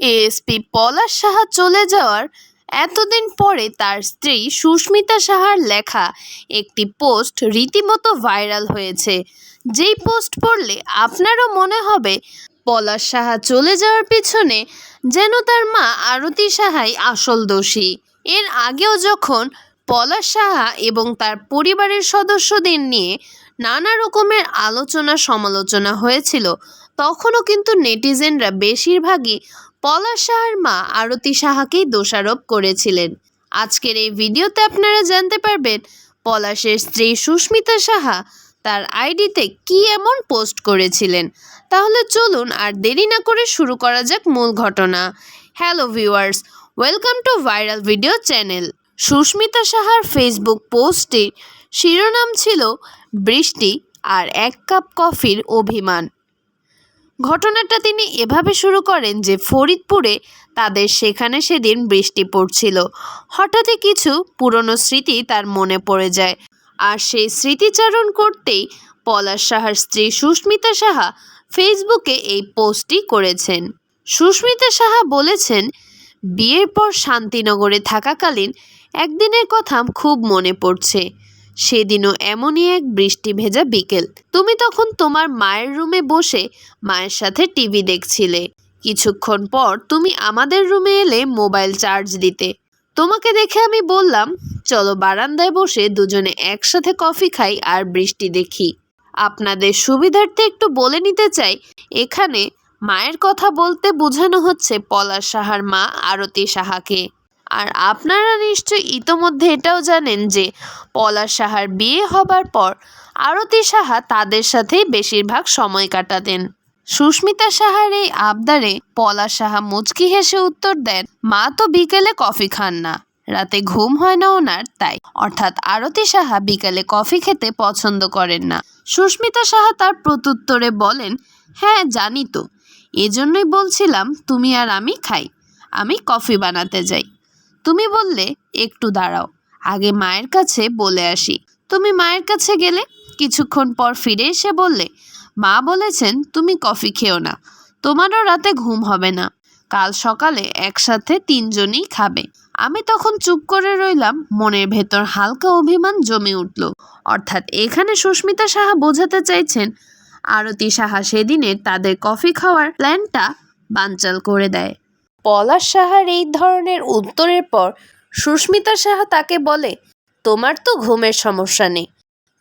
ASP পলাশ সাহা চলে যাওয়ার এতদিন পরে তার স্ত্রী সুস্মিতা সাহার লেখা একটি পোস্ট রীতিমতো ভাইরাল হয়েছে। যেই পোস্ট পড়লে আপনারও মনে হবে, পলাশ সাহা চলে যাওয়ার পিছনে যেন তার মা আরতি সাহাই আসল দোষী। এর আগেও যখন পলাশ সাহা এবং তার পরিবারের সদস্যদের নিয়ে নানা রকমের আলোচনা সমালোচনা হয়েছিল, তখনও কিন্তু নেটিজেনরা বেশিরভাগই পলাশ সাহার মা আরতি সাহাকেই দোষারোপ করেছিলেন। আজকের এই ভিডিওতে আপনারা জানতে পারবেন, পলাশের স্ত্রী সুস্মিতা সাহা তার আইডিতে কি এমন পোস্ট করেছিলেন। তাহলে চলুন আর দেরি না করে শুরু করা যাক মূল ঘটনা। Hello viewers, welcome to viral video channel. Susmita সাহার ফেসবুক পোস্টটির শিরোনাম ছিল, বৃষ্টি আর এক কাপ কফির অভিমান। ঘটনাটা তিনি এভাবে শুরু করেন যে ফরিদপুরে তাদের সেখানে সেদিন বৃষ্টি পড়ছিল। হঠাৎই কিছু পুরনো স্মৃতি তার মনে পড়ে যায়। আর সেই স্মৃতিচারণ করতেই পলাশ সাহার স্ত্রী সুস্মিতা সাহা ফেসবুকে এই পোস্টটি করেছেন। সুস্মিতা সাহা বলেছেন, বিয়ের পর শান্তিনগরে থাকাকালীন একদিনের কথা খুব মনে পড়ছে। সেদিনও এমনই এক বৃষ্টি ভেজা বিকেল। তুমি তখন তোমার মায়ের রুমে বসে মায়ের সাথে টিভি দেখছিলে। কিছুক্ষণ পর তুমি আমাদের রুমে এলে মোবাইল চার্জ দিতে। তোমাকে দেখে আমি বললাম, চলো বারান্দায় বসে দুজনে একসাথে কফি খাই আর বৃষ্টি দেখি। আপনাদের সুবিধার্থে একটু বলে নিতে চাই, এখানে মায়ের কথা বলতে বোঝানো হচ্ছে পলাশ সাহার মা আরতি সাহাকে। আর আপনারা নিশ্চয়ই ইতোমধ্যে এটাও জানেন যে পলাশ সাহার বিয়ে হবার পর আরতি সাহা তাদের সাথেই বেশিরভাগ সময় কাটাতেন। সুস্মিতা সাহার এই আবদারে পলা সাহা মুচকি হেসে উত্তর দেন, মা তো বিকেলে কফি খান না, রাতে ঘুম হয় না ওনার, তাই। অর্থাৎ আরতি সাহা বিকালে কফি খেতে পছন্দ করেন না। সুস্মিতা সাহা তার প্রত্যুত্তরে বলেন হ্যাঁ জানি তো। এজন্যই বলছিলাম, তুমি আর আমি খাই, আমি কফি বানাতে যাই। তুমি বললে, একটু দাঁড়াও, আগে মায়ের কাছে বলে আসি। তুমি মায়ের কাছে গেলে, কিছুক্ষণ পর ফিরে এসে বললে, মা বলেছেন তুমি কফি খেও না, তোমারও রাতে ঘুম হবে না, কাল সকালে একসাথে তিনজনই খাবে। আমি তখন চুপ করে রইলাম, মনের ভেতর হালকা অভিমান জমে উঠল। অর্থাৎ এখানে সুস্মিতা সাহা বোঝাতে চাইছেন, আরতি সাহা সেদিনের তাদের কফি খাওয়ার প্ল্যানটা বানচাল করে দেয়। পলাশ সাহার এই ধরনের উত্তরের পর সুস্মিতা সাহা তাকে বলে, তোমার তো ঘুমের সমস্যা নেই।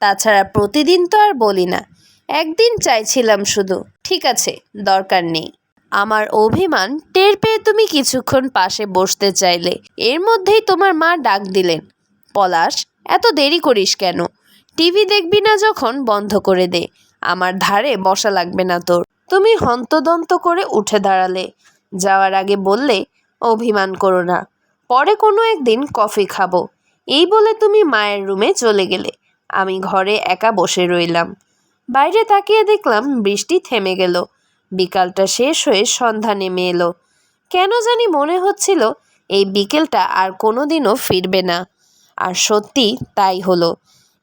তাছাড়া প্রতিদিন তো আর বলি না। একদিন চাইছিলাম শুধু। ঠিক আছে, দরকার নেই। আমার অভিমান টের পেয়ে তুমি কিছুক্ষণ পাশে বসতে চাইলে। এর মধ্যেই তোমার মা ডাক দিলেন, পলাশ, এত দেরি করিস কেন? টিভি দেখবি না যখন, বন্ধ করে দে। আমার ধারে বসা লাগবে না তোর। তুমি হন্তদন্ত করে উঠে দাঁড়ালে। যাওয়ার আগে বললে, অভিমান করো না। পরে কোনো একদিন কফি খাব। এই বলে তুমি মায়ের রুমে চলে গেলে। আমি ঘরে একা বসে রইলাম। বাইরে তাকিয়ে দেখলাম বৃষ্টি থেমে গেল। বিকালটা শেষ হয়ে সন্ধ্যা নেমে এলো। কেন জানি মনে হচ্ছিল এই বিকেলটা আর কোনো দিনও ফিরবে না। আর সত্যি তাই হলো।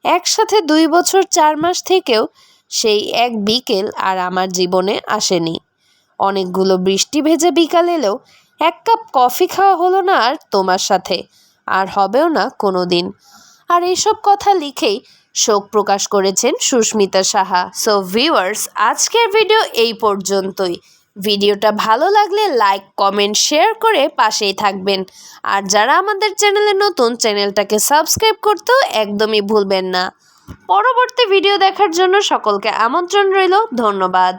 একসাথে দুই বছর চার মাস থেকেও সেই এক বিকেল আর আমার জীবনে আসেনি। অনেকগুলো বৃষ্টি ভেজে বিকাল এলেও এক কাপ কফি খাওয়া হলো না আর তোমার সাথে। আর হবেও না কোনো দিন আর এইসব কথা লিখেই শোক প্রকাশ করেছেন সুস্মিতা সাহা। সো ভিউয়ার্স আজকের ভিডিও এই পর্যন্তই। ভিডিওটা ভালো লাগলে লাইক কমেন্ট শেয়ার করে পাশেই থাকবেন। আর যারা আমাদের চ্যানেলে নতুন চ্যানেলটাকে সাবস্ক্রাইব করতেও একদমই ভুলবেন না। পরবর্তী ভিডিও দেখার জন্য সকলকে আমন্ত্রণ রইল। ধন্যবাদ।